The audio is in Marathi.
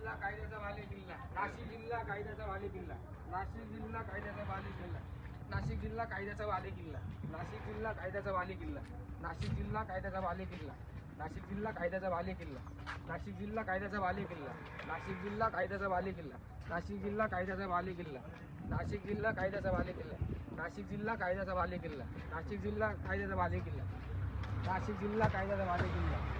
जिल्हा कायद्याचा बाले किल्ला नाशिक जिल्हा कायद्याचा बाले किल्ला नाशिक जिल्हा कायद्याचा बाले किल्ला नाशिक जिल्हा कायद्याचा बाले किल्ला नाशिक जिल्हा कायद्याचा बाले किल्ला नाशिक जिल्हा कायद्याचा बाले किल्ला नाशिक जिल्हा कायद्याचा बाले किल्ला नाशिक जिल्हा कायद्याचा बाले किल्ला नाशिक जिल्हा कायद्याचा बाले किल्ला नाशिक जिल्हा कायद्याचा बाले किल्ला नाशिक जिल्हा कायद्याचा बाले किल्ला नाशिक जिल्हा कायद्याचा बाले किल्ला नाशिक जिल्हा कायद्याचा बाले किल्ला नाशिक जिल्हा कायद्याचा बाले किल्ला